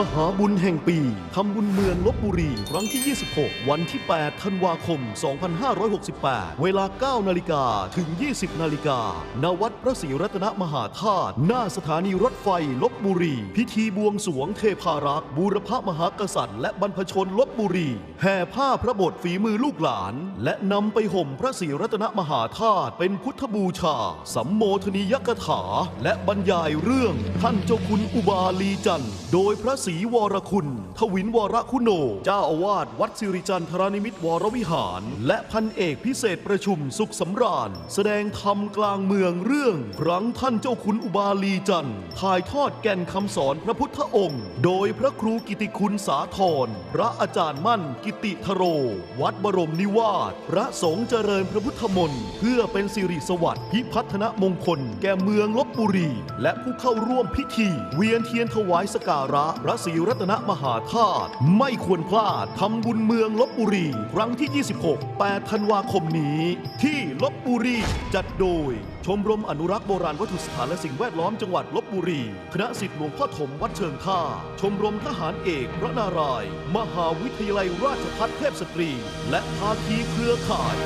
มหาบุญแห่งปีทำบุญเมืองลบบุรี ครั้งที่ 26 วันที่ 8 ธันวาคม 2568 เวลา 9 นาฬิกาถึง 20 นาฬิกาณวัดพระศรีรัตนมหาธาตุ หน้าสถานีรถไฟลบบุรี พิธีบวงสวงเทพารักษ์บูรพมหากษัตริย์ และบรรพชนลบบุรี แห่ผ้าพระบทฝีมือลูกหลาน และนำไปห่มพระศรีรัตนมหาธาตุ เป็นพุทธบูชา สัมโมทนียกถา และบรรยายเรื่องท่านเจ้าคุณอุบาลีจันทร์ โดยพระศรีวรคุณ ทวินวรคุโน เจ้าอาวาสวัดสิริจันทรานิมิตวรวิหาร และพันเอกพิเศษประชุมสุขสำราญ แสดงธรรมกลางเมืองเรื่อง ครั้งท่านเจ้าคุณอุบาลีจันทร์ถ่ายทอดแก่นคำสอนพระพุทธองค์ โดยพระครูกิติคุณสาธรพระอาจารย์มั่นกิติทโร วัดบรมนิวาสพระสงฆ์เจริญพระพุทธมนต์เพื่อเป็นสิริสวัสดิ์พิพัฒนมงคล แก่เมืองลบบุรี และผู้เข้าร่วมพิธี เวียนเทียนถวายสการะพระศรีรัตนมหาธาตุไม่ควรพลาดทำบุญเมืองลบบุรี ครั้งที่ 26 8 ธันวาคมนี้ ที่ลบบุรี จัดโดย ชมรมอนุรักษ์โบราณวัตถุสถานและสิ่งแวดล้อมจังหวัดลบบุรี คณะสิทธิหลวงพ่อถมวัดเชิงท่า ชมรมทหารเอกพระนารายมหาวิทยาลัยราชภัฏเทพสตรี และภาคีเครือข่าย